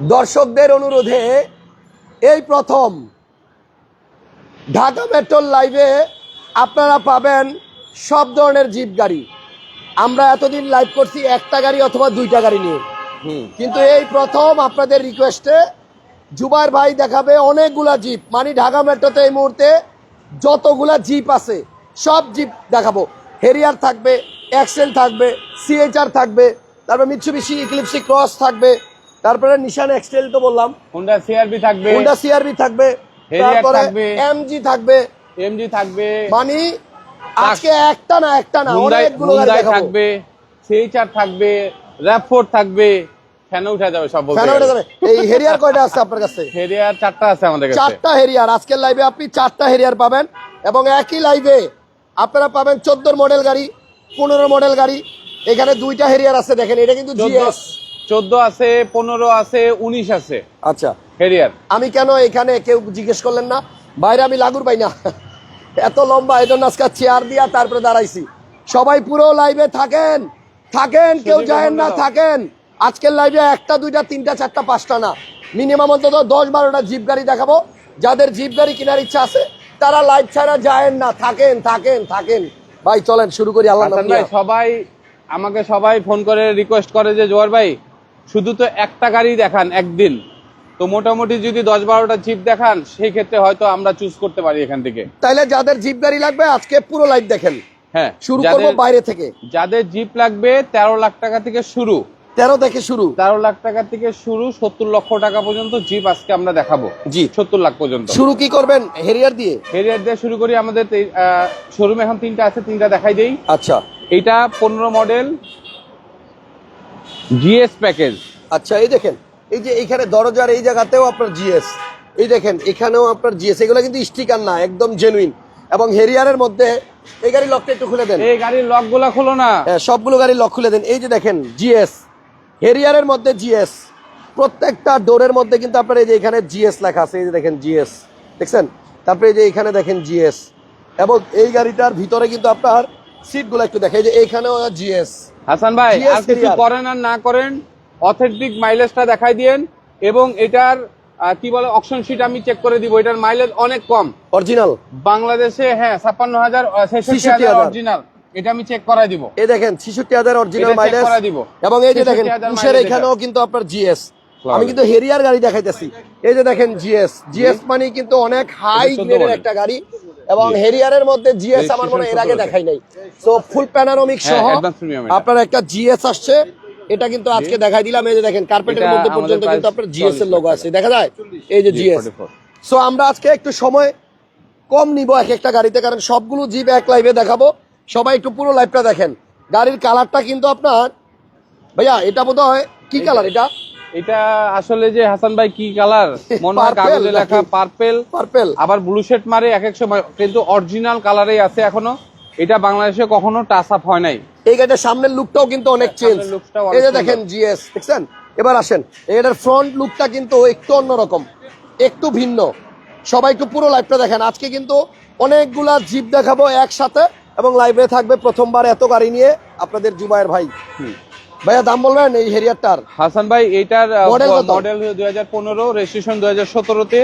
দর্শকদের অনুরোধে এই প্রথম ঢাকা মেট্রোল লাইভে আপনারা পাবেন সব ধরনের জিপ গাড়ি। আমরা এতদিন লাইভ করছি একটা গাড়ি অথবা দুইটা গাড়ি নিয়ে। কিন্তু এই প্রথম আপনাদের রিকোয়েস্টে জুবাইর ভাই দেখাবে অনেকগুলা জিপ। মানে ঢাকা মেট্রোতে এই মুহূর্তে যতগুলা জিপ আছে সব জিপ দেখাবো। হেরিয়ার থাকবে এক্সেল থাকবে সিএচআর থাকবে তারপরে মিৎসুবিশি ইক্লিপসি ক্রস থাকবে তারপরে নিশান এক্সটেল তো বললাম। হোন্ডা সিআরবি থাকবে। হোন্ডা সিআরবি থাকবে। তারপরে। এমজি থাকবে। এমজি থাকবে। মানে আজকে একটা না একটা না অনেকগুলো গাড়ি থাকবে সেইচার থাকবে র্যাপফোর থাকবে ফ্যানে উঠে যাবে সব ফ্যান উঠে যাবে। এই হেরিয়ার কয়টা আছে আপনার কাছে? হেরিয়ার চারটা আছে আমাদের কাছে। চারটা হেরিয়ার আজকের লাইভে আপনি চারটা হেরিয়ার পাবেন এবং একই লাইভে আপনারা পাবেন চোদ্দোর মডেল গাড়ি পনেরো মডেল গাড়ি। এখানে দুইটা হেরিয়ার আছে দেখেন এটা কিন্তু জিএস চোদ্দ আছে পনেরো আছে উনিশ আছে। আচ্ছা। হেরিয়ার আমি কেন এখানে কেউ জিজ্ঞেস করলেন না? বাইরে আমি লাগুর পাই না। এত লম্বা এই জন্য আজকে চেয়ার দিয়া তারপরে দাঁড়াইছি। সবাই পুরো লাইভে থাকেন। থাকেন কেউ যায় না থাকেন। আজকের লাইভে একটা দুইটা তিনটা চারটা পাঁচটা না। মিনিমাম অন্তত দশ বারোটা জিপ গাড়ি দেখাবো। যাদের জিপ গাড়ি কেনার ইচ্ছা আছে তারা লাইভ ছাড়া যায় না। থাকেন থাকেন থাকেন। ভাই চলেন শুরু করি আল্লাহ সবাই আমাকে সবাই ফোন করে রিকোয়েস্ট করে যে জোয়ার ভাই শুধু তো একটা গাড়ি দেখান একদিন। তো মোটামুটি যদি দশ বারোটা জিপ দেখান সেই ক্ষেত্রে হয়তো আমরা চুজ করতে পারি এখান থেকে। তাইলে যাদের জিপ গাড়ি লাগবে আজকে পুরো লাইভ দেখেন। হ্যাঁ শুরু করব বাইরে থেকে। যাদের জিপ লাগবে তেরো লাখ টাকা থেকে শুরু। তেরো থেকে শুরু। তেরো লাখ টাকা থেকে শুরু সত্তর লক্ষ টাকা পর্যন্ত জিপ আজকে আমরা দেখাবো। জি। সত্তর লাখ পর্যন্ত। শুরু কি করবেন? হেরিয়ার দিয়ে? হেরিয়ার দিয়ে শুরু করি আমাদের শোরুম এখন তিনটা আছে তিনটা দেখাই দেই। আচ্ছা। এইটা পনেরো মডেল জিএস প্যাকেজ। আচ্ছা এই দেখেন এই যে এইখানে দরজার এই জায়গাতেও আপনার জিএস। এই দেখেন এখানেও আপনার জিএস। এগুলো কিন্তু স্টিকার না একদম জেনুইন এবং হেরিয়ারের মধ্যে এই গাড়ি লকটা একটু খুলে দেন। এই গাড়ির লকগুলা খোলো না। হ্যাঁ, সবগুলো গাড়ি লক খুলে দেন। এই যে দেখেন জিএস। হেরিয়ারের মধ্যে জিএস। প্রত্যেকটা ডোরের মধ্যে কিন্তু আপনার এই যে এখানে জিএস লেখা আছে। এই যে দেখেন জিএস। দেখছেন? তারপরে এই যে এখানে দেখেন জিএস। এবং এই গাড়িটার ভিতরে কিন্তু আপনার সিটগুলো একটু দেখে এই যে এইখানেও জিএস। হাসান ভাই আর কিছু করেন আর না করেন অথেন্টিক মাইলেজটা দেখাই দিয়েন এবং এটার কি বলে অপশন শিট আমি চেক করে দিব এটার মাইলেজ অনেক কম। অরিজিনাল বাংলাদেশে হ্যাঁ ছাপ্পান্ন হাজার ছেষট্টি 66,000 হাজার। অরিজিনাল এটা আমি চেক করাই দিব। এই দেখেন ছিষট্টি হাজার অরিজিনাল মাইলেজ দিব। এবং এই যে দেখেন 66,000 এখানেও কিন্তু আপনার জিএস। আমি কিন্তু হেরিয়ার গাড়ি দেখাইতেছি। এই যে দেখেন জিএস। জিএস মানে কিন্তু অনেক হাই গ্রেডের একটা গাড়ি। এবং হেরিয়ারের মধ্যে জিএস আমার মনে এর আগে দেখাই নাই। সো ফুল প্যানারোমিক সহ। আপনার একটা জিএস আসছে। এটা কিন্তু আজকে দেখাই দিলাম। এই যে দেখেন কার্পেটের মধ্যে পর্যন্ত কিন্তু আপনার জিএস এর লোগো আছে। দেখা যায়? এই যে জিএস 44 সো আমরা আজকে একটু সময় কম নিব এক একটা গাড়িতে কারণ সবগুলো জিপ এক লাইভে দেখাবো। সবাই একটু পুরো লাইভটা দেখেন। গাড়ির কালারটা কিন্তু আপনার ভাইয়া এটা বোধ হয় কি কালার এটা? এটা আসলে যে হাসান ভাই কি কালার মনে হয় কাগজে লেখা পার্পেল পার্পেল আবার ব্লু শেড মারে এক এক সময় কিন্তু অরিজিনাল কালারেই আছে এখনও। এটা বাংলাদেশে কখনো টাচ আপ হয় নাই। এই গাড়িটার সামনের লুকটাও কিন্তু অনেক চেঞ্জ এই যে দেখেন জিএস দেখছেন? এবার আসেন। এটার ফ্রন্ট লুকটা কিন্তু একটু অন্যরকম একটু ভিন্ন। সবাই একটু পুরো লাইভটা দেখেন। আজকে কিন্তু অনেকগুলা জিপ দেখাবো একসাথে এবং লাইভে থাকবে প্রথমবার এত গাড়ি নিয়ে। আপনাদের জুবাইর ভাই ভাইয়া দাম বলবেন এই হেরিয়ারটার হাসান ভাই এটার মডেল দুই হাজার পনেরো রেজিস্ট্রেশন দুই হাজার সতেরোতে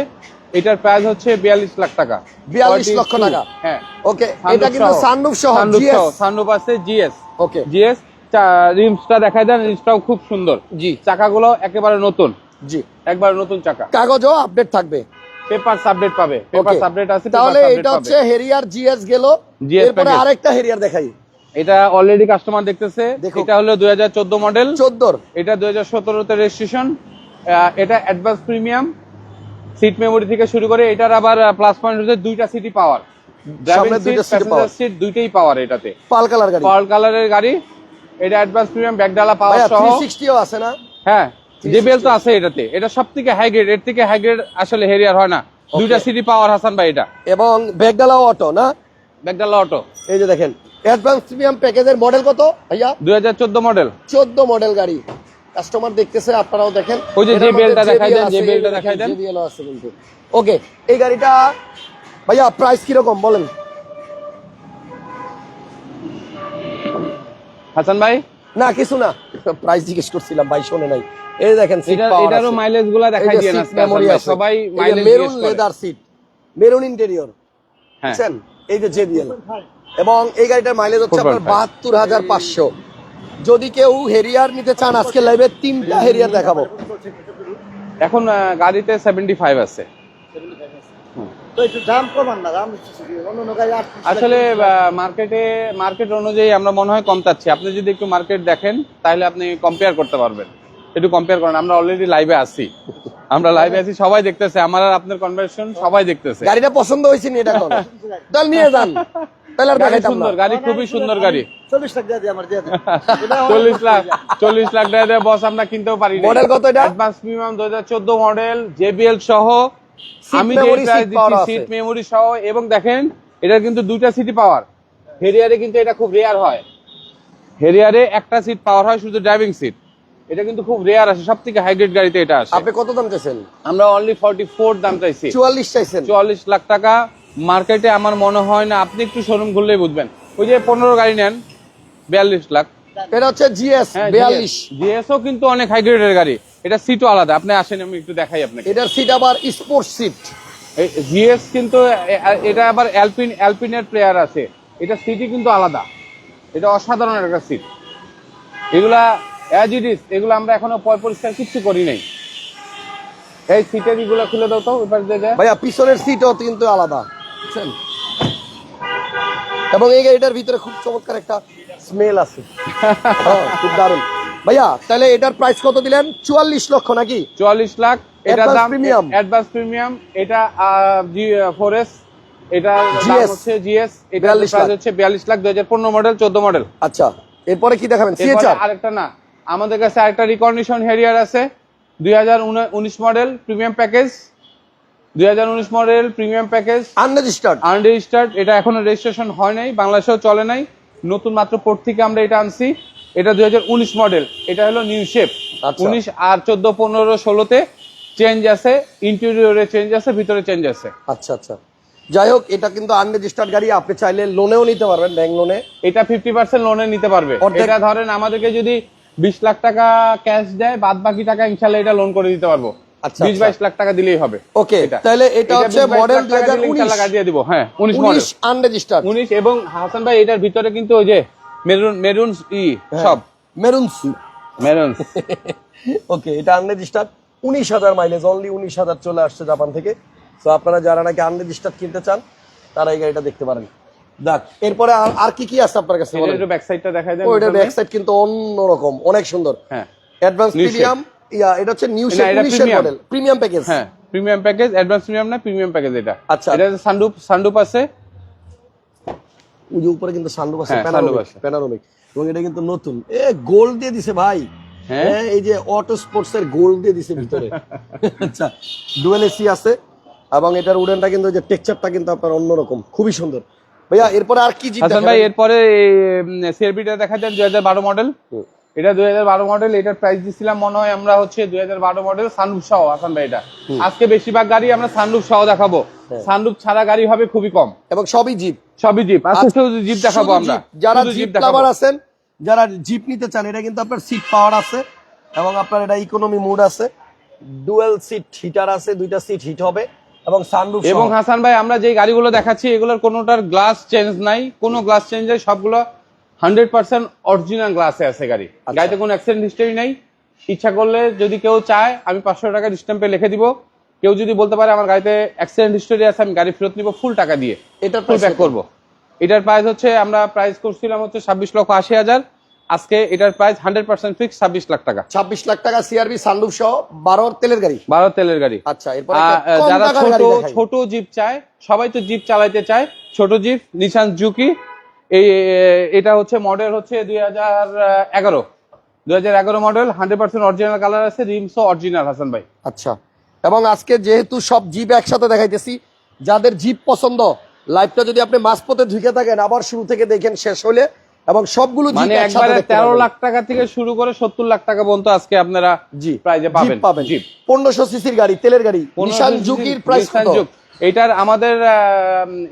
এটার প্রাইস হচ্ছে বিয়াল্লিশ লাখ টাকা। 42 লক্ষ টাকা। হ্যাঁ। ওকে এটা কিন্তু সানরুফ সহ সানরুফ আছে জিএস ওকে জিএস রিমসটা দেখাই দেন রিমসটাও খুব সুন্দর। জি। চাকাগুলো একেবারে নতুন। জি। একবার নতুন চাকা। কাগজও আপডেট থাকবে। পেপার আপডেট পাবে। পেপার. আপডেট আছে তাহলে এটা হচ্ছে হেরিয়ার জিএস গেল। এরপরে আরেকটা হেরিয়ার দেখাই। এটা অলরেডি কাস্টমার দেখতেছে। এটা হলো দুই হাজার চোদ্দ মডেল চোদ্দোর। এটা দুই হাজার সতেরোতে রেজিস্ট্রেশন এটা অ্যাডভান্স প্রিমিয়াম সিট মেমোরি থেকে শুরু করে এটার আবার প্লাস পয়েন্ট হচ্ছে দুইটা সিটি পাওয়ার সিট দুইটাই পাওয়ার এটাতে। পাল কালার গাড়ি। পার্ল কালারের গাড়ি। এটা অ্যাডভান্স প্রিমিয়াম ব্যাকডালা পাওয়ার সহ। থ্রি সিক্সটিও আছে না? হ্যাঁ জেবিএল তো আছে এটাতে। এটা সব থেকে হাই গ্রেড এর থেকে হাই গ্রেড আসলে হেরিয়ার হয় না। দুইটা সিটি পাওয়ার হাসান ভাই এটা। এবং ব্যাগডালাও অটো না? ব্যাকডালা অটো এই যে দেখেন অ্যাডভান্স প্রিমিয়াম প্যাকেজের মডেল কত ভাইয়া? দুই হাজার চোদ্দ মডেল। চোদ্দ মডেল গাড়ি। কাস্টমার দেখতেছে আপনারাও দেখেন। ওই যে এটার JBL টা মধ্যে দেখাই দেন, আছে, JBL টা এই দেখাই দেন। JBL আছে কিন্তু। ওকে এই গাড়িটা ভাইয়া প্রাইস কীরকম বলেন? হাসান ভাই? না কিছু না। প্রাইস জিজ্ঞেস করছিলাম ভাই শোনে নাই। এই দেখেন এটা power এটারও। মাইলেজগুলা দেখাই যে দিয়ে না। সবাই mileage maroon leather seat maroon interior হ্যাঁ। এই যে জেবিএল। এবং এই গাড়িটার মাইলেজ হচ্ছে আপনার বাহাত্তর হাজার পাঁচশো। যদি কেউ হেরিয়ার নিতে চান আজকে লাইভে তিনটা হেরিয়ার দেখাবো। এখন গাড়িতে সেভেন্টি ফাইভ আছে। আসলে মার্কেটে মার্কেট অনুযায়ী আমরা মনে হয় কম চাচ্ছি। আপনি যদি একটু মার্কেট দেখেন তাহলে আপনি কম্পেয়ার করতে পারবেন। একটু কম্পেয়ার করেন আমরা অলরেডি লাইভে আছি। আমরা লাইভে আছি সবাই দেখতেছে আমার আর আপনার কনভারসেশন সবাই দেখতেছে। গাড়িটা পছন্দ হয়েছে নি এটা তাহলে নিয়ে যান গাড়ি সুন্দর গাড়ি খুবই সুন্দর গাড়ি। চল্লিশ টাকা দিয়ে আমার দিয়ে দিই চল্লিশ লাখ চল্লিশ লাখ টাকা দিয়ে বস আমরা কিনতেও পারি Model কত এটা? অ্যাডভান্স প্রিমিয়াম দু হাজার চোদ্দ মডেল জেবিএল সহ। আমি যে প্রাইস দিচ্ছি আছে। সিট মেমোরি সহ এবং দেখেন এটা কিন্তু দুইটা সিটি পাওয়ার হেরিয়ারে কিন্তু এটা খুব রেয়ার হয়। হেরিয়ারে একটা সিট পাওয়ার হয় শুধু ড্রাইভিং সিট এটা কিন্তু খুব রেয়ার আছে সব থেকে হাইগ্রেড গাড়িতে এটা আসে। আপনি কত দাম চাইছেন? আমরা অনলি ফর্টি ফোর দাম চাইছি। চুয়াল্লিশ চাইছেন? চুয়াল্লিশ লাখ টাকা। মার্কেটে আমার মনে হয় না আপনি একটু শোরুম ঘুরলেই বুঝবেন। ওই যে পনেরো গাড়ি নেন বিয়াল্লিশ লাখ। এটা হচ্ছে জিএস হ্যাঁ, জিএসও কিন্তু অনেক হাই গ্রেডের গাড়ি। এটা সিটও আলাদা। আপনি আসেন আমি একটু দেখাই আপনাকে। এটার সিট আবার স্পোর্টস সিট জিএস কিন্তু এটা আবার অ্যালপিন অ্যালপিনের প্লেয়ার আছে। এটা সিটই কিন্তু আলাদা। এটা অসাধারণ একটা সিট এগুলা অ্যাজ ইট ইজ এগুলো আমরা এখনও পয় পরিষ্কার কিচ্ছু করি নাই। এই সিটের এগুলো খুলে দাও তো এবার দিয়ে দেয় ভাইয়া পিছনের সিটও কিন্তু আলাদা বুঝছেন? এবং এই গাড়িটার ভিতরে খুব চমৎকার একটা স্মেল আছে। হ্যাঁ, খুব দারুণ। ভাইয়া তাহলে এটার প্রাইস কত দিলেন? চুয়াল্লিশ লক্ষ নাকি? চুয়াল্লিশ লাখ এটার Advance দাম premium। অ্যাডভান্স প্রিমিয়াম এটা ফোর এস এটা হচ্ছে জিএস এটা 42 প্রাইস হচ্ছে বিয়াল্লিশ লাখ দুই হাজার পনেরো মডেল চোদ্দ মডেল আচ্ছা এরপরে কি দেখাবেন? সিএচআর আরেকটা না আমাদের কাছে আরেকটা রিকন্ডিশন হেরিয়ার আছে। দুই হাজার উনিশ মডেল প্রিমিয়াম প্যাকেজ দুই হাজার উনিশ model premium package unregistered unregistered এটা এখনও রেজিস্ট্রেশন হয় নাই বাংলাদেশেও চলে নাই। নতুন মাত্র পোর্ট থেকে আমরা এটা আনছি। এটা দুই হাজার উনিশ মডেল এটা হলো নিউ শেপ আচ্ছা। উনিশ আর চোদ্দ পনেরো ষোলোতে চেঞ্জ আছে ইন্টেরিয়রে চেঞ্জ আছে ভিতরে চেঞ্জ আছে। আচ্ছা আচ্ছা। যাই হোক এটা কিন্তু আনরেজিস্টার্ড গাড়ি আপনি চাইলে লোনেও নিতে পারবেন ব্যাংক লোনে এটা ফিফটি পার্সেন্ট লোনে নিতে পারবে। এটা ধরেন আমাদেরকে যদি বিশ লাখ টাকা ক্যাশ দেয় বাদ বাকি টাকা ইনশাল্লাহ এটা লোন করে দিতে পারব। আচ্ছা, বিশ আচ্ছা। বাইশ লাখ টাকা দিলেই হবে। ওকে তাহলে এটা হচ্ছে মডেল দিয়ে দিব। হ্যাঁ উনিশ উনিশ আনরেজিস্টার্ড উনিশ এবং হাসান ভাই এটার ভিতরে কিন্তু ওই যে মেরুন মেরুন ই হ্যাঁ। সব। মেরুন মেরুন ওকে এটা আনরেজিস্টার্ড উনিশ হাজার মাইলেজ অনলি উনিশ হাজার চলে আসছে জাপান থেকে। তো আপনারা যারা নাকি আনরেজিস্টার্ড কিনতে চান তারা এই গাড়িটা দেখতে পারেন। দেখ এরপরে আর- কি কি আছে আপনার কাছে একটু ব্যাক সাইডটা দেখাই দেন ও এটা ব্যাক সাইড কিন্তু অন্যরকম অনেক সুন্দর। হ্যাঁ। অ্যাডভান্স প্রিমিয়াম ইয়া এটা হচ্ছে new shape. Model premium package হ্যাঁ প্রিমিয়াম প্যাকেজ অ্যাডভান্স প্রিমিয়াম না প্রিমিয়াম প্যাকেজ এটা। আচ্ছা। এটা সানরুপ সানরুপ আছে। ওই উপরে কিন্তু সানরুফ আছে প্যানারোমিক। প্যানারোমিক এবং এটা কিন্তু নতুন। এ গোল্ড দিয়ে দিছে ভাই। হ্যাঁ? হ্যাঁ এই যে অটো স্পোর্টস এর গোল্ড দিয়ে দিছে ভিতরে। আচ্ছা ডুয়েল এসি আছে। এবং এটার উডেনটা কিন্তু যে টেক্সচারটা কিন্তু আপনার অন্যরকম। খুবই সুন্দর। ভাইয়া এরপরে আর কি হাসান ভাই এরপরে সিআরবিটা দেখা দুই হাজার বারো মডেল এটা দুই হাজার বারো মডেল এটার প্রাইস দিছিলাম মনে হয় আমরা হচ্ছে দুই হাজার বারো মডেল সানরুফ সহ হাসান ভাই এটা। আজকে বেশিরভাগ গাড়ি আমরা সানরুফ সহ দেখাবো। হ্যাঁ। সানরুফ ছাড়া গাড়ি হবে খুবই কম। এবং সবই জিপ সবই জিপ আজকে শুধু জিপ দেখাবো আমরা। যারা জিপ। লাভার আছেন যারা জিপ নিতে চান এটা কিন্তু আপনার সিট পাওয়ার আছে এবং আপনার এটা ইকোনমি মুড আছে। ডুয়েল সিট হিটার আছে দুইটা সিট হিট হবে। এবং সানরুফ এবং হাসান ভাই আমরা যে গাড়িগুলো দেখাচ্ছি এগুলোর কোনোটার গ্লাস চেঞ্জ নাই। কোনো গ্লাস চেঞ্জ নেই সবগুলো হান্ড্রেড পার্সেন্ট অরিজিনাল গ্লাসে আছে গাড়ি। আচ্ছা। গাড়িতে কোনো অ্যাক্সিডেন্ট হিস্টরি নাই। ইচ্ছা করলে যদি কেউ চায় আমি পাঁচশো টাকা স্ট্যাম্পে লিখে দিব। কেউ যদি বলতে পারে আমার গাড়িতে অ্যাক্সিডেন্ট হিস্টোরি আছে আমি গাড়ি ফেরত নিব ফুল টাকা দিয়ে। এটা ফুল ব্যাক? করব। এটার প্রাইস হচ্ছে আমরা প্রাইস করছিলাম হচ্ছে ছাব্বিশ লক্ষ আশি হাজার। আজকে এটার প্রাইস হান্ড্রেড পার্সেন্ট ফিক্স ছাব্বিশ লাখ টাকা। ছাব্বিশ লাখ টাকা সিআরবি সানরুফ সহ বারো তেলের গাড়ি? বারো তেলের গাড়ি। আচ্ছা যারা ছোট ছোট জিপ চায় সবাই তো জিপ চালাইতে চায়। ছোট জিপ নিশান জুকি এই এটা হচ্ছে মডেল হচ্ছে দুই হাজার এগারো। দুই হাজার এগারো model hundred percent original colour আছে রিমসও অরিজিনাল হাসান ভাই। আচ্ছা এবং আজকে যেহেতু সব জিপ একসাথে দেখাইতেছি যাদের জিপ পছন্দ লাইভটা যদি আপনি মাঝপথে ঢুকে থাকেন আবার শুরু থেকে দেখেন শেষ হলে এবং সবগুলো মানে একবারে দেখতে তেরো পারবেন। লাখ টাকা থেকে শুরু করে সত্তর লাখ টাকা পর্যন্ত আজকে আপনারা জি প্রাইজে পাবেন। পাবেন। জিপ পনেরোশো সিসির গাড়ি তেলের গাড়ি নিশান জুকির প্রাইস কত? এটার আমাদের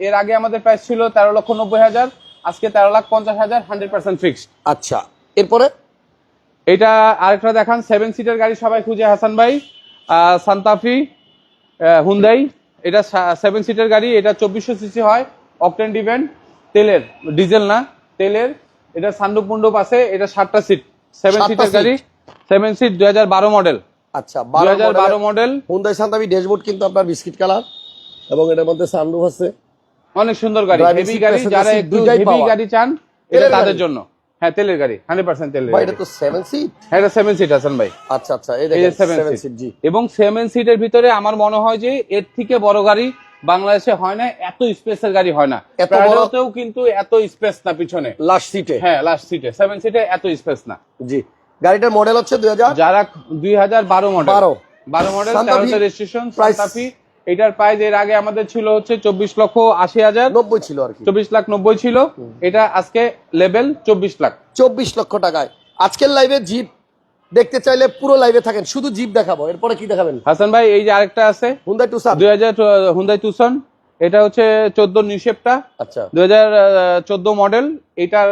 এর আগে আমাদের প্রাইস ছিল তেরো লক্ষ নব্বই হাজার আজকে তেরো লাখ পঞ্চাশ হাজার হান্ড্রেড পার্সেন্ট ফিক্সড আচ্ছা এরপরে? এটা আরেকটা দেখান সেভেন সিটার গাড়ি সবাই খুঁজে হাসান ভাই সান্তাফি হুন্দাই এটা সেভেন সিটার গাড়ি এটা চব্বিশশো সিসি হয় অকটেন ডিভেন্ট তেলের ডিজেল না। তেলের এটা সান্ডুপ মন্ডপ আছে এটা সাতটা সিট সেভেন সিটার। গাড়ি সেভেন সিট দুই হাজার বারো মডেল আচ্ছা বারো মডেল হুন্দাই সান্তাবি ড্যাশবোর্ড কিন্তু আপনার বিস্কিট কালার এবং এটার মধ্যে সানরুফ আছে। অনেক সুন্দর গাড়ি হেভি গাড়ি যারা একটু হেভি গাড়ি চান এটা তাদের জন্য। হ্যাঁ তেলের গাড়ি হান্ড্রেড পার্সেন্ট তেলের ভাই গাড়ি। এটা তো সেভেন সিট হ্যাঁ এটা সেভেন সিট হাসান ভাই। আচ্ছা আচ্ছা এই দেখেন সিট জি। এবং সেভেন সিটের ভিতরে আমার মনে হয় যে এর থেকে বড় গাড়ি বাংলাদেশে হয় না এত স্পেসের গাড়ি হয় না। প্রাডোতেও কিন্তু এত স্পেস না পিছনে। লাস্ট সিটে? হ্যাঁ লাস্ট সিটে। সেভেন সিটে এত স্পেস না। জি। গাড়িটার মডেল হচ্ছে দুই হাজার? যারা দুই হাজার বারো মডেল বারো। বারো মডেল তেরোতে রেজিস্ট্রেশন সান্তাফি। এটার প্রাইস এর আগে আমাদের ছিল হচ্ছে চব্বিশ লক্ষ আশি হাজার। নব্বই ছিল আর কি। চব্বিশ লাখ নব্বই ছিল। এটা আজকে লেভেল চব্বিশ লাখ। চব্বিশ লক্ষ টাকায়। আজকের লাইভে জিপ দেখতে চাইলে পুরো লাইভে থাকেন শুধু জিপ দেখাবো। এরপরে কি দেখাবেন? হাসান ভাই এই যে আরেকটা আছে হুন্দাই টুসান দুই হাজার হুন্দাই তুসন এটা হচ্ছে চোদ্দ নিউশেপটা আচ্ছা। দুই হাজার চোদ্দ মডেল এটার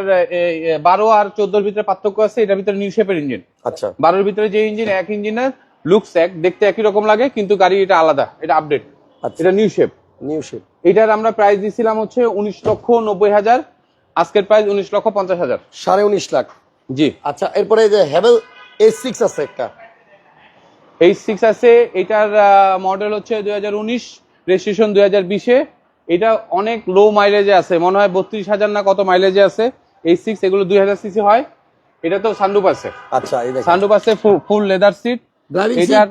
বারো আর চোদ্দোর ভিতরে পার্থক্য আছে এটার ভিতরে নিউ শেপের ইঞ্জিন আচ্ছা। বারোর ভিতরে যে ইঞ্জিন এক ইঞ্জিনের লুকস এক দেখতে একই রকম লাগে কিন্তু গাড়ি এটা আলাদা এটা আপডেট আচ্ছা। এটা নিউ শেপ নিউ শেপ এটার আমরা প্রাইস দিয়েছিলাম হচ্ছে উনিশ লক্ষ নব্বই হাজার আজকের প্রাইস উনিশ লক্ষ পঞ্চাশ হাজার। সাড়ে উনিশ লাখ। জি। আচ্ছা এরপরে এই যে হ্যাভেল এস সিক্স আছে একটা। এই সিক্স আছে এটার মডেল হচ্ছে দুই হাজার উনিশ রেজিস্ট্রেশন দুই হাজার বিশে। এটা অনেক লো মাইলেজে আছে মনে হয় বত্রিশ হাজার না কত মাইলেজে আছে। এই সিক্স এগুলো দুই হাজার সিসি হয়। এটা তো সানরুপ আছে। আচ্ছা এই সানরুপ আছে ফুল লেদার সিট এটার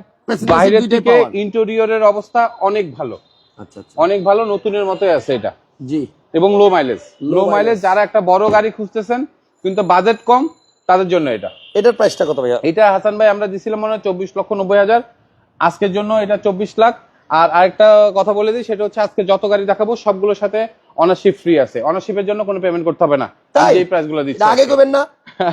বাইরের থেকে ইন্টেরিয়রের অবস্থা অনেক ভালো। আচ্ছা আচ্ছা। অনেক ভালো নতুনের মতোই আছে এটা। জি। এবং লো মাইলেজ লো মাইলেজ যারা একটা বড় গাড়ি খুঁজতেছেন কিন্তু বাজেট কম তাদের জন্য এটা। এটার প্রাইসটা কত ভাইয়া? এটা হাসান ভাই আমরা দিছিলাম মনে হয় চব্বিশ লক্ষ নব্বই হাজার। আজকের জন্য এটা চব্বিশ লাখ। আর আরেকটা কথা বলে দিই সেটা হচ্ছে আজকে যত গাড়ি দেখাবো সবগুলোর সাথে অনারশিপ ফ্রি আছে। অনারশিপের জন্য কোনো পেমেন্ট করতে হবে না। এই প্রাইসগুলো দিচ্ছি আগে করবেন না?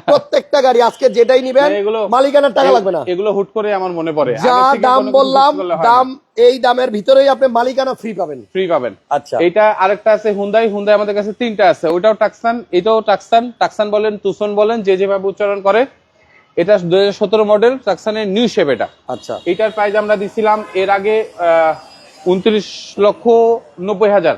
প্রত্যেকটা গাড়ি আজকে যেটাই নিবেন মালিকানার টাকা লাগবে না। এগুলো হুট করে আমার মনে পড়ে। যা দাম বললাম দাম এই দামের ভিতরেই আপনি মালিকানা ফ্রি পাবেন। ফ্রি পাবেন। আচ্ছা। এটা আরেকটা আছে হুন্দাই হুন্দাই আমাদের কাছে তিনটা আছে। ওইটাও টাকসান এটাও টাকসান টাকসান বলেন তুসন বলেন যে যেভাবে উচ্চারণ করে এটা দু হাজার সতেরো মডেল টাকসানের নিউ শেপ এটা। আচ্ছা। এটার প্রাইস আমরা দিছিলাম এর আগে উনত্রিশ লক্ষ নব্বই হাজার।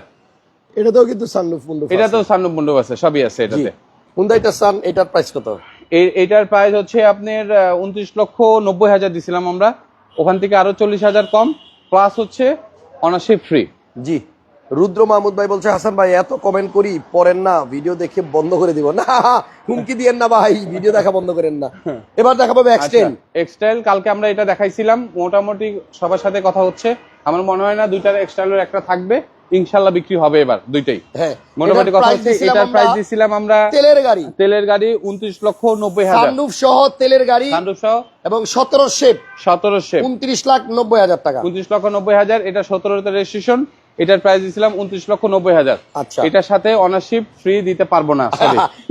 এটাতেও কিন্তু সানরুফ মুন্ডুফ এটা তো সান্নব মণ্ডপ আছে সবই আছে এটাতে। হুন্দাইটা সান এটার প্রাইস কত? এ- এটার প্রাইস হচ্ছে আপনার উনত্রিশ লক্ষ নব্বই হাজার দিছিলাম আমরা। ওখান থেকে আরও চল্লিশ হাজার কম প্লাস হচ্ছে অনারশিপ ফ্রি জি। রুদ্র মাহমুদ ভাই বলছে হাসান ভাই এত কমেন্ট করি পড়েন না ভিডিও দেখে বন্ধ করে দিব। না হুমকি দিয়েন না ভাই ভিডিও দেখা বন্ধ করেন না। এবার দেখাবো এক্সটেন এক্সটাইল কালকে আমরা এটা দেখাইছিলাম মোটামুটি সবার সাথে কথা হচ্ছে। আমার মনে হয় না দুইটার এক্সটাইলের একটা থাকবে ইনশাল্লাহ বিক্রি হবে এবার দুইটাই। হ্যাঁ মোটামুটি কথা হচ্ছে এটার প্রাইস দিছিলাম আমরা তেলের গাড়ি। তেলের গাড়ি উনত্রিশ লক্ষ নব্বই হাজার। সানরুফ সহ তেলের গাড়ি সানরুফ সহ? এবং সতেরো শেপ সতেরো শেপ উনত্রিশ লাখ নব্বই হাজার টাকা। উনত্রিশ লক্ষ নব্বই হাজার এটা সতেরোতে রেজিস্ট্রেশন এটার প্রাইস দিছিলাম উনত্রিশ লক্ষ নব্বই হাজার। আচ্ছা। এটার সাথে অনারশিপ ফ্রি দিতে পারব না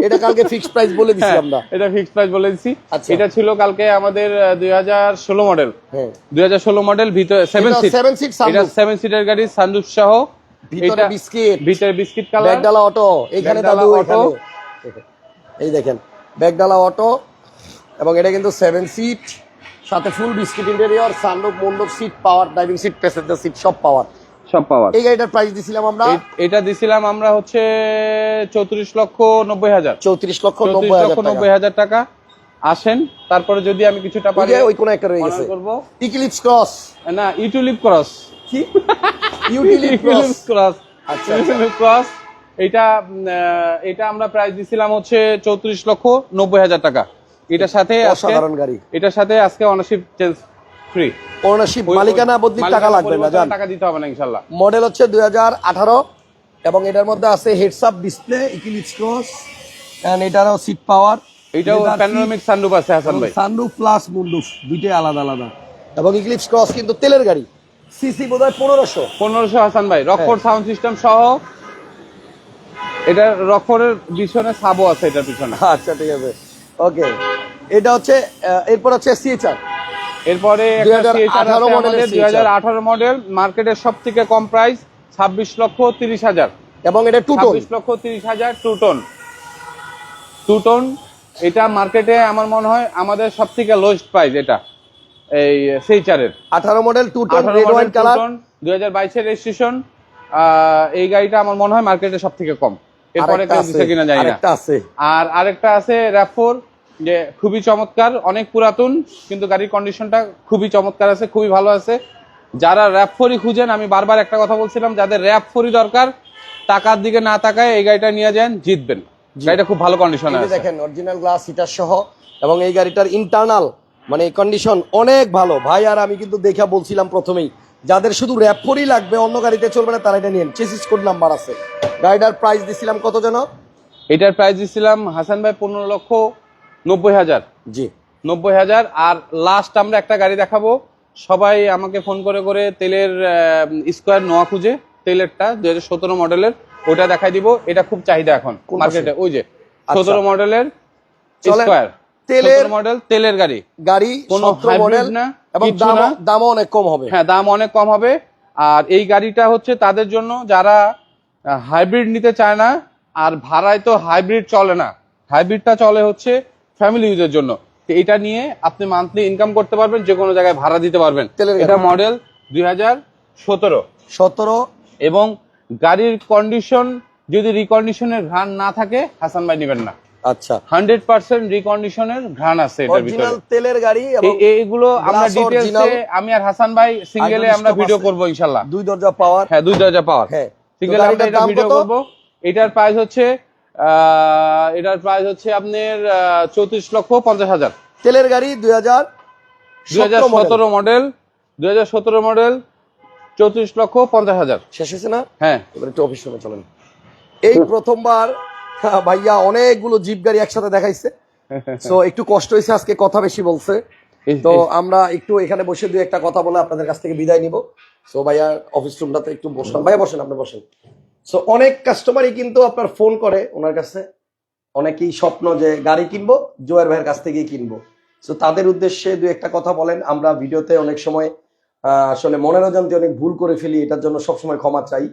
এটা কালকে ফিক্সড প্রাইস বলে দিছি হ্যাঁ, আমরা। এটা ফিক্সড প্রাইস বলে দিচ্ছি আচ্ছা। এটা ছিল কালকে আমাদের দুই হাজার ষোলো মডেল হ্যাঁ। দুই হাজার ষোলো মডেল ভিতরে সেভেন সিট seven seat এটা সেভেন সিটের গাড়ি সানরুফ সহ। ভিতরে বিস্কিট। ভিতরে বিস্কিট কালার ব্যাগডালা অটো। এখানে ব্যাগডালা দাদু অটো। এই দেখেন ব্যাগডালা অটো। এবং এটা কিন্তু সেভেন সিট সাথে ফুল বিস্কিট ইন্টেরিয়র সানরুফ মন্ডপ seat power driving seat passenger seat সব পাওয়ার সব পাওয়ার এই গাড়িটার প্রাইস দিছিলাম আমরা এটা দিছিলাম আমরা হচ্ছে চৌত্রিশ লক্ষ নব্বই হাজার। চৌত্রিশ লক্ষ নব্বই হাজার টাকা। আসেন তারপরে যদি আমি কিছুটা পারি ওই কোন একটা রয়ে গেছে। করব। ক্রস না ক্রস কি? ক্রস আচ্ছা, ক্রস এটা আহ, এটা আমরা প্রাইস দিছিলাম হচ্ছে চৌত্রিশ লক্ষ নব্বই হাজার টাকা। এটার সাথে অসাধারণ গাড়ি। এটার সাথে আজকে অনারশিপ চেঞ্জ ফ্রি ওনারশিপ মালিকানা বদলি টাকা লাগবে না জান। টাকা দিতে হবে না ইনশাল্লাহ মডেল হচ্ছে দুই হাজার আঠারো এবং এটার মধ্যে আছে heads up display Eclipse Cross and এটারও সিট পাওয়ার এটাও প্যানোরামিক সানরুফ আছে হাসান ভাই। সানরুফ প্লাস মুন্ডুফ দুইটাই আলাদা আলাদা। এবং ইক্লিপস ক্রস কিন্তু তেলের গাড়ি। সিসি বোধ হয় পনেরোশো। পনেরোশো হাসান ভাই। রকফোর্ড সাউন্ড সিস্টেম সহ এটা রকফোর্ডের পিছনে সাবো আছে এটার পিছনে। আচ্ছা ঠিক আছে। ওকে এটা হচ্ছে এরপর হচ্ছে সিএচআর এরপরে দুই হাজার আঠারো মডেল মার্কেটের সব থেকে কম প্রাইস ছাব্বিশ লক্ষ তিরিশ হাজার। এবং এটা টু টোন ছাব্বিশ লক্ষ তিরিশ হাজার টু টন টু টন এটা মার্কেটে আমার মনে হয় আমাদের সব থেকে লোয়েস্ট প্রাইস এটা এই সেইচারের আঠারো মডেল টু টোন আঠারো রেড ওয়াইন কালার দুই হাজার বাইশের রেজিস্ট্রেশন এই গাড়িটা আমার মনে হয় মার্কেটে সব থেকে কম এরপরে কিনা জানি না। আর আরেকটা আছে র্যাফোর যে খুবই চমৎকার অনেক পুরাতন কিন্তু গাড়ির কন্ডিশনটা খুবই চমৎকার আছে খুবই ভালো আছে। যারা র্যাপ ফোরই খুঁজেন আমি বারবার একটা কথা বলছিলাম যাদের র্যাপ ফোরই দরকার টাকার দিকে না তাকায় এই গাড়িটা নিয়ে যান জিতবেন। গাড়িটা খুব ভালো কন্ডিশনে আছে। দেখেন অরিজিনাল গ্লাস হিটার সহ এবং এই গাড়িটার ইন্টারনাল মানে কন্ডিশন অনেক ভালো। ভাই আর আমি কিন্তু দেখা বলছিলাম প্রথমেই যাদের শুধু র্যাপফোরই লাগবে অন্য গাড়িতে চলবে না তারা এটা নিন চেসিস কোড নাম্বার আছে। গাড়িটার প্রাইস দিছিলাম কত যেন? এটার প্রাইস দিচ্ছিলাম হাসান ভাই পনেরো লক্ষ নব্বই হাজার। জি। নব্বই হাজার আর লাস্ট আমরা একটা গাড়ি দেখাবো। সবাই আমাকে ফোন করে করে তেলের স্কোয়ার নোয়া খুঁজে তেলেরটা দু হাজার সতেরো মডেলের ওটা দেখাই দিব। এটা খুব চাহিদা এখন মার্কেটে ওই যে আচ্ছা। সতেরো মডেলের স্কোয়ার তেলের- মডেল তেলের গাড়ি। গাড়ি কোনো মডেল না, এবং দাম অনেক কম হবে। হ্যাঁ দাম অনেক কম হবে। আর এই গাড়িটা হচ্ছে তাদের জন্য যারা হাইব্রিড নিতে চায় না আর ভাড়ায় তো হাইব্রিড চলে না। হাইব্রিডটা চলে হচ্ছে ফ্যামিলি ইউজের জন্য। তো এটা নিয়ে আপনি মান্থলি ইনকাম করতে পারবেন যে কোনো জায়গায় ভাড়া দিতে পারবেন। এটা মডেল দুই হাজার সতেরো। সতেরো। এবং গাড়ির কন্ডিশন যদি রিকন্ডিশনের ঘ্রাণ না থাকে হাসান ভাই নেবেন না। আচ্ছা। হান্ড্রেড পার্সেন্ট রিকন্ডিশনের ঘ্রাণ আছে এটার ভিতরে। তেলের গাড়ি এইগুলো আমরা Glass original। ডিটেলসে আমি আর হাসান ভাই সিঙ্গেলে আমরা ভিডিও। করব ইনশাল্লাহ। দুই দরজা পাওয়ার হ্যাঁ দুই দরজা পাওয়ার হ্যাঁ। সিঙ্গেল আমরা এটা ভিডিও? করব। এটার প্রাইস হচ্ছে এটার প্রাইস হচ্ছে আপনার চৌত্রিশ লক্ষ পঞ্চাশ হাজার। তেলের গাড়ি দুই হাজার দুই হাজার সতেরো মডেল দুই হাজার সতেরো মডেল চৌত্রিশ লক্ষ পঞ্চাশ হাজার। শেষ হয়েছে না? হ্যাঁ। এবার একটু অফিস রুমে চলেন। এই প্রথমবার ভাইয়া অনেকগুলো জিপ গাড়ি একসাথে দেখাইছে। তো একটু কষ্ট হয়েছে আজকে কথা বেশি বলছে। তো আমরা একটু এখানে বসে দুই একটা কথা বলে আপনাদের কাছ থেকে বিদায় নিব। সো ভাইয়া অফিস রুমটাতে একটু বসলাম। ভাইয়া বসেন আপনি বসেন। সো অনেক কাস্টমারই কিন্তু আপনার ফোন করে ওনার কাছে। অনেকেই স্বপ্ন যে গাড়ি কিনবো জোয়ার ভাইয়ের কাছ থেকেই কিনবো। সো তাদের উদ্দেশ্যে দু একটা কথা বলেন। আমরা ভিডিওতে অনেক সময় আসলে মনের অজান্তে অনেক ভুল করে ফেলি এটার জন্য সবসময় ক্ষমা চাই।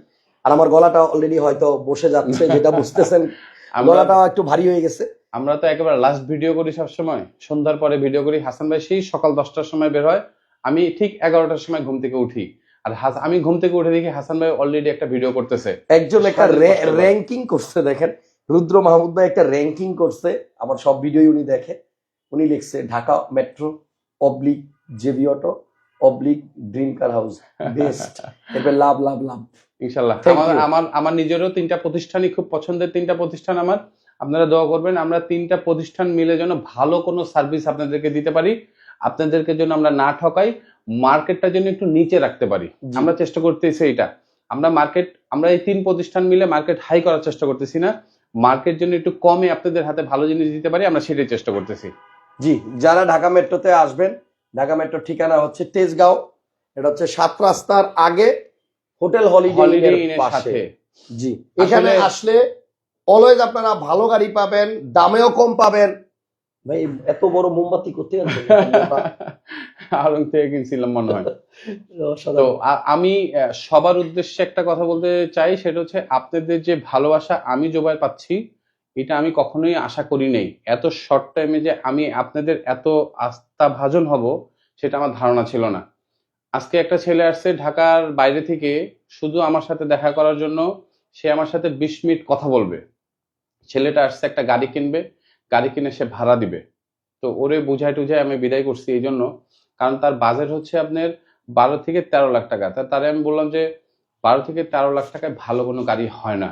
আর আমার গলাটা অলরেডি হয়তো বসে যাচ্ছে যেটা বুঝতেছেন। গলাটা একটু ভারী হয়ে গেছে। আমরা তো একেবারে লাস্ট ভিডিও করি সব সময় সন্ধ্যার পরে ভিডিও করি। হাসান ভাই সেই সকাল দশটার সময় বের হয়। আমি ঠিক এগারোটার সময় ঘুম থেকে উঠি। আর আমি ঘুম থেকে উঠে দেখি হাসান ভাই অলরেডি একটা ভিডিও করতেছে। একজন একটা। র্যাঙ্কিং করছে দেখেন। রুদ্র মাহমুদ ভাই একটা র্যাঙ্কিং করছে। আমার সব ভিডিও উনি দেখে। উনি লিখছে Dhaka metro oblique JB auto oblique dream car house best এরপর লাভ লাভ লাভ। ইনশাল্লাহ। আমার আমার আমার নিজেরও তিনটা প্রতিষ্ঠানই খুব পছন্দের তিনটা প্রতিষ্ঠান আমার। আপনারা দোয়া করবেন আমরা তিনটা প্রতিষ্ঠান মিলে যেন ভালো কোনো সার্ভিস আপনাদেরকে দিতে পারি। আপনাদেরকে যেন আমরা না ঠকাই মার্কেটটা যেন একটু নিচে রাখতে পারি। আমরা চেষ্টা করতেছি এটা আমরা মার্কেট আমরা এই তিন প্রতিষ্ঠান মিলে মার্কেট হাই করার চেষ্টা করতেছি না। মার্কেট যেন একটু কমে আপনাদের হাতে ভালো জিনিস দিতে পারি আমরা সেটাই চেষ্টা করতেছি। জি যারা ঢাকা মেট্রোতে আসবেন ঢাকা মেট্রোর ঠিকানা হচ্ছে তেজগাঁও। এটা হচ্ছে সাত রাস্তার আগে হোটেল হলিডে ইনের পাশে। জি এখানে আসলে অলওয়েজ আপনারা ভালো গাড়ি পাবেন দামেও কম পাবেন ভাই এত বড় মোমবাতি করতে আলম থেকে কিনছিলাম মনে হয়। তো আমি সবার উদ্দেশ্যে একটা কথা বলতে চাই সেটা হচ্ছে আপনাদের যে ভালোবাসা আমি জোগাড় পাচ্ছি এটা আমি কখনোই আশা করি নাই। এত শর্ট টাইমে যে আমি আপনাদের এত আস্থা ভাজন হব সেটা আমার ধারণা ছিল না। আজকে একটা ছেলে আসছে ঢাকার বাইরে থেকে শুধু আমার সাথে দেখা করার জন্য সে আমার সাথে বিশ মিনিট কথা বলবে। ছেলেটা আসছে একটা গাড়ি কিনবে গাড়ি কিনে সে ভাড়া দিবে। তো ওরে বুঝাই টুঝাই আমি বিদায় করছি এই জন্য কারণ তার বাজেট হচ্ছে আপনার বারো থেকে তেরো লাখ টাকা। তা তারে আমি বললাম যে, বারো থেকে তেরো লাখ টাকায় ভালো কোনো গাড়ি হয় না।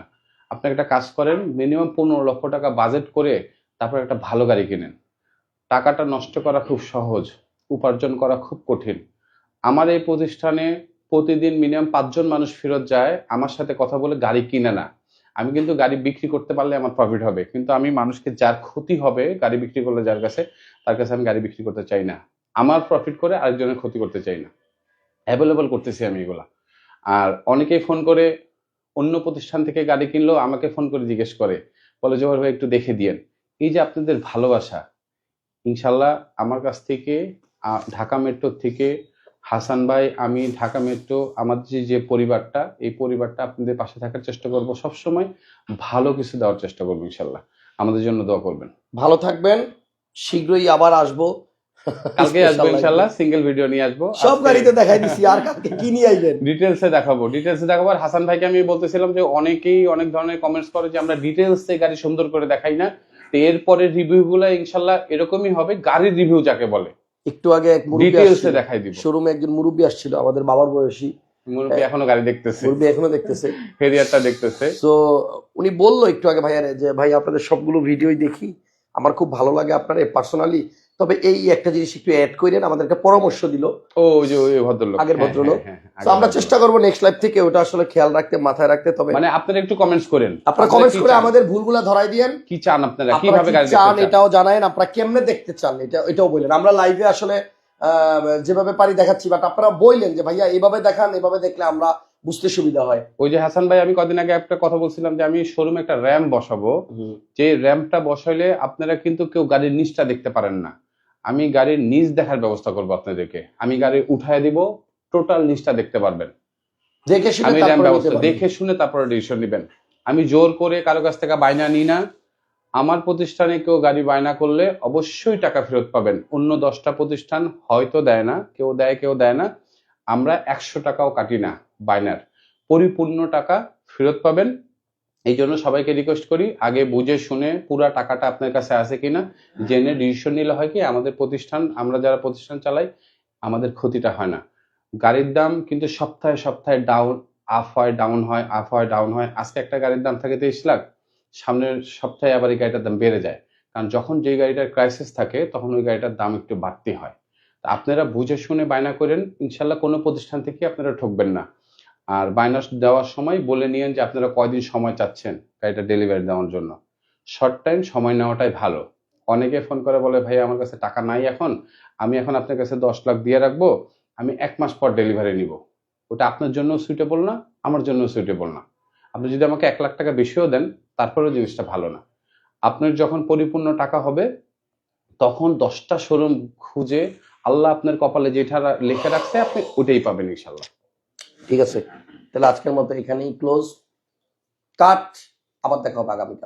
আপনি একটা কাজ করেন মিনিমাম পনেরো লক্ষ টাকা বাজেট করে তারপর একটা ভালো গাড়ি কিনেন। টাকাটা নষ্ট করা খুব সহজ, উপার্জন করা খুব কঠিন। আমার এই প্রতিষ্ঠানে প্রতিদিন মিনিমাম পাঁচজন মানুষ ফেরত যায়, আমার সাথে কথা বলে গাড়ি কিনে না। আমি কিন্তু গাড়ি বিক্রি করতে পারলে আমার প্রফিট হবে। কিন্তু আমি মানুষকে যার ক্ষতি হবে গাড়ি বিক্রি করলে যার কাছে, তার কাছে আমি গাড়ি বিক্রি করতে চাই না। আমার প্রফিট করে আরেকজনের ক্ষতি করতে চাই না। অ্যাভেলেবল করতেছি আমি এগুলা। আর অনেকেই ফোন করে, অন্য প্রতিষ্ঠান থেকে গাড়ি কিনলেও আমাকে ফোন করে জিজ্ঞেস করে, বলে, জোহর ভাই, একটু দেখে দিয়েন। এই যে আপনাদের ভালোবাসা, ইনশাল্লাহ আমার কাছ থেকে ঢাকা মেট্রোর থেকে হাসান ভাই আমি ঢাকা মেট্রো আমাদের যে- যে পরিবারটা এই পরিবারটা আপনাদের পাশে থাকার চেষ্টা করব। সব সময় ভালো কিছু দেওয়ার চেষ্টা করব ইনশাল্লাহ। আমাদের জন্য দোয়া করবেন। ভালো থাকবেন। শীঘ্রই আবার আসব। কালকে আসব ইনশাল্লাহ। সিঙ্গেল ভিডিও নিয়ে আসব। সব গাড়িতে দেখাই দিছি আর কালকে কি নিয়ে আইবেন? ডিটেলসে দেখাবো। ডিটেলসে দেখাবো। আর হাসান ভাইকে আমি বলতেছিলাম যে অনেকেই অনেক ধরনের কমেন্টস করে যে আমরা ডিটেলসে গাড়ি সুন্দর করে দেখাই না। তো এরপরে রিভিউ গুলো ইনশাল্লাহ এরকমই হবে। গাড়ির রিভিউ যাকে বলে। একটু আগে এক মুরব্বী দেখাই দিব। শোরুমে একজন মুরব্বী আসছিল আমাদের বাবার বয়সী। মুরব্বী এখনও গাড়ি দেখতেছে। মুরব্বী এখনও দেখতেছে। হেরিয়ারটা দেখতেছে। তো উনি বলল একটু আগে ভাইয়ারে যে ভাই আপনাদের সবগুলো ভিডিওই দেখি। আমার খুব ভালো লাগে আপনার পার্সোনালি তবে এই একটা জিনিস একটু অ্যাড করেন আমাদেরকে পরামর্শ দিল। ও যে ওই ভদ্রলোক। আগের হ্যাঁ, ভদ্রলোক। হ্যাঁ, হ্যাঁ, তো আমরা চেষ্টা করব নেক্সট লাইভ থেকে ওটা আসলে খেয়াল রাখতে মাথায় রাখতে তবে মানে আপনারা একটু কমেন্টস করেন। আপনারা কমেন্টস করে আমাদের ভুলগুলা ধরাই দিয়েন। কি চান আপনারা? কীভাবে গাড়ি চান এটাও জানায়েন আপনারা কেমনে দেখতে চান এটা এটাও বললেন। আমরা লাইভে আসলে যেভাবে পারি দেখাচ্ছি বাট আপনারা বললেন যে ভাইয়া এভাবে দেখান এভাবে দেখলে আমরা বুঝতে সুবিধা হয়। ওই যে হাসান ভাই আমি কদিন আগে একটা কথা বলছিলাম যে আমি শোরুমে একটা র্যাম বসাবো। যে র্যাম্পটা বসাইলে আপনারা কিন্তু কেউ গাড়ির নিচটা দেখতে পারেন না। আমি গাড়ির নিচ দেখার ব্যবস্থা করব আপনাদেরকে। আমি গাড়ি উঠায় দিব টোটাল নিচটা দেখতে পারবেন। দেখে শুনে ব্যবস্থা। দেখে শুনে তারপরে ডিসিশন নেবেন। আমি জোর করে কারও কাছ থেকে বায়না নিই না। আমার প্রতিষ্ঠানে কেউ গাড়ি বায়না করলে অবশ্যই টাকা ফেরত পাবেন। অন্য দশটা প্রতিষ্ঠান হয়তো দেয় না কেউ দেয় কেউ দেয় না। আমরা একশো টাকাও কাটি না বায়নার। পরিপূর্ণ টাকা ফেরত পাবেন। এই জন্য সবাইকে রিকোয়েস্ট করি, আগে বুঝে শুনে পুরা টাকাটা আপনার কাছে আছে কিনা, জেনে ডিসিশন নিলে হয় কি, আমাদের প্রতিষ্ঠান, আমরা যারা প্রতিষ্ঠান চালাই, আমাদের ক্ষতিটা হয় না। গাড়ির দাম কিন্তু সপ্তাহে সপ্তাহে ডাউন আপ হয় ডাউন হয় আপ হয় ডাউন হয়। আজকে একটা গাড়ির দাম থাকে তেইশ লাখ, সামনের সপ্তাহে আবার এই গাড়িটার দাম বেড়ে যায়। কারণ যখন যে গাড়িটার ক্রাইসিস থাকে, তখন ওই গাড়িটার দাম একটু বাড়তি হয়। আপনারা বুঝে শুনে বায়না করেন, ইনশাল্লাহ কোনো প্রতিষ্ঠান থেকে আপনারা ঠকবেন না। আর বায়না দেওয়ার সময় বলে নিয়েন যে আপনারা কয়দিন সময় চাচ্ছেন গাড়িটা ডেলিভারি দেওয়ার জন্য। শর্ট টাইম সময় নেওয়াটাই ভালো। অনেকে ফোন করে বলে ভাই আমার কাছে টাকা নাই এখন। আমি এখন আপনার কাছে দশ লাখ দিয়ে রাখব। আমি এক মাস পর ডেলিভারি নিব। ওটা আপনার জন্য সুইটেবল না? আমার জন্য সুইটেবল না। আপনি যদি আমাকে এক লাখ টাকা বেশিও দেন, তারপরেও জিনিসটা ভালো না। আপনার যখন পরিপূর্ণ টাকা হবে, তখন দশটা শোরুম খুঁজে আল্লাহ আপনার কপালে যেটা লিখে রাখছে, আপনি ওটাই পাবেন ইনশাল্লাহ ঠিক আছে? তাহলে আজকের মতো এখানেই ক্লোজ কাট আবার দেখা হবে আগামীকাল।